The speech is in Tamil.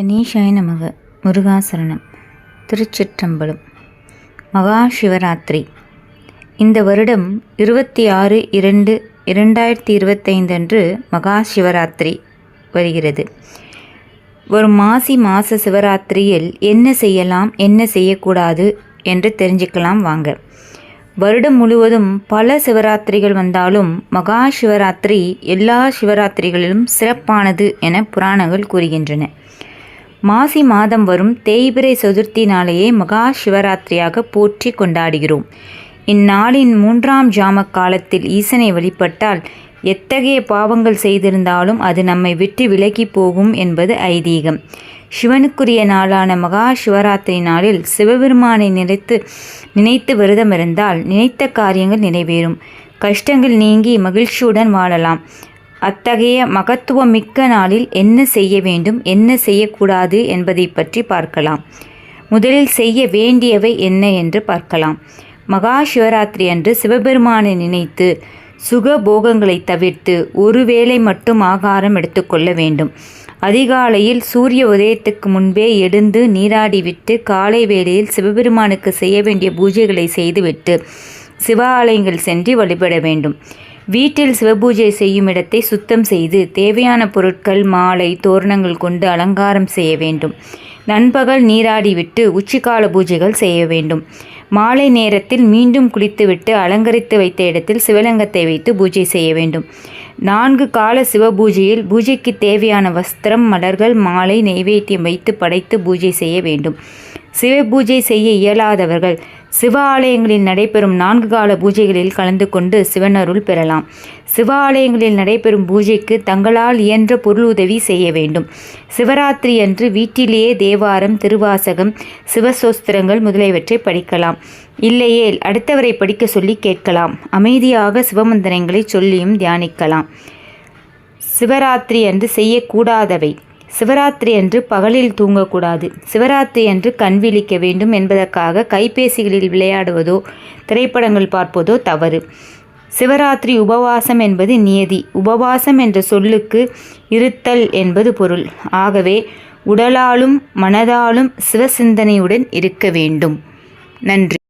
கணேசாய நமக முருகாசரணம் திருச்சிற்றம்பலம். மகா சிவராத்திரி. இந்த வருடம் இருபத்தி ஆறு இரண்டு இரண்டாயிரத்தி இருபத்தைந்து அன்று மகா சிவராத்திரி வருகிறது. ஒரு மாசி மாத சிவராத்திரியில் என்ன செய்யலாம் என்ன செய்யக்கூடாது என்று தெரிஞ்சுக்கலாம் வாங்க. வருடம் முழுவதும் பல சிவராத்திரிகள் வந்தாலும் மகா சிவராத்திரி எல்லா சிவராத்திரிகளிலும் சிறப்பானது என புராணங்கள் கூறுகின்றன. மாசி மாதம் வரும் தேய்பிரை சதுர்த்தி நாளையே மகா சிவராத்திரியாக போற்றி கொண்டாடுகிறோம். இந்நாளின் மூன்றாம் ஜாம காலத்தில் ஈசனை வழிபட்டால் எத்தகைய பாவங்கள் செய்திருந்தாலும் அது நம்மை விட்டு விலகி போகும் என்பது ஐதீகம். சிவனுக்குரிய நாளான மகா சிவராத்திரி நாளில் சிவபெருமானை நினைத்து நினைத்து விரதமிருந்தால் நினைத்த காரியங்கள் நிறைவேறும். கஷ்டங்கள் நீங்கி மகிழ்ச்சியுடன் வாழலாம். அத்தகைய மகத்துவமிக்க நாளில் என்ன செய்ய வேண்டும் என்ன செய்யக்கூடாது என்பதை பற்றி பார்க்கலாம். முதலில் செய்ய வேண்டியவை என்ன என்று பார்க்கலாம். மகா சிவராத்திரி அன்று சிவபெருமானை நினைத்து சுக போகங்களை தவிர்த்து ஒருவேளை மட்டும் ஆகாரம் எடுத்துக்கொள்ள வேண்டும். அதிகாலையில் சூரிய உதயத்துக்கு முன்பே எழுந்து நீராடிவிட்டு காலை வேளையில் சிவபெருமானுக்கு செய்ய வேண்டிய பூஜைகளை செய்துவிட்டு சிவாலயங்கள் சென்று வழிபட வேண்டும். வீட்டில் சிவபூஜை செய்யும் இடத்தை சுத்தம் செய்து தேவையான பொருட்கள் மாலை தோரணங்கள் கொண்டு அலங்காரம் செய்ய வேண்டும். நண்பகல் நீராடிவிட்டு உச்சிக்கால பூஜைகள் செய்ய வேண்டும். மாலை நேரத்தில் மீண்டும் குளித்துவிட்டு அலங்கரித்து வைத்த இடத்தில் சிவலிங்கத்தை வைத்து பூஜை செய்ய வேண்டும். நான்கு கால சிவ பூஜையில் பூஜைக்கு தேவையான வஸ்திரம் மலர்கள் மாலை நைவேத்தியம் வைத்து படைத்து பூஜை செய்ய வேண்டும். சிவ பூஜை செய்ய இயலாதவர்கள் சிவ ஆலயங்களில் நடைபெறும் நான்கு கால பூஜைகளில் கலந்து கொண்டு சிவனருள் பெறலாம். சிவ ஆலயங்களில் நடைபெறும் பூஜைக்கு தங்களால் இயன்ற பொருள் உதவி செய்ய வேண்டும். சிவராத்திரி அன்று வீட்டிலேயே தேவாரம் திருவாசகம் சிவசோஸ்திரங்கள் முதலியவற்றை படிக்கலாம். இல்லையேல் அடுத்தவரை படிக்க சொல்லி கேட்கலாம். அமைதியாக சிவமந்திரங்களை சொல்லியும் தியானிக்கலாம். சிவராத்திரி அன்று செய்யக்கூடாதவை. சிவராத்திரி அன்று பகலில் தூங்கக்கூடாது. சிவராத்திரி அன்று கண் விழிக்க வேண்டும் என்பதற்காக கைபேசிகளில் விளையாடுவதோ திரைப்படங்கள் பார்ப்பதோ தவறு. சிவராத்திரி உபவாசம் என்பது நியதி. உபவாசம் என்ற சொல்லுக்கு இருத்தல் என்பது பொருள். ஆகவே உடலாலும் மனதாலும் சிவசிந்தனையுடன் இருக்க வேண்டும். நன்றி.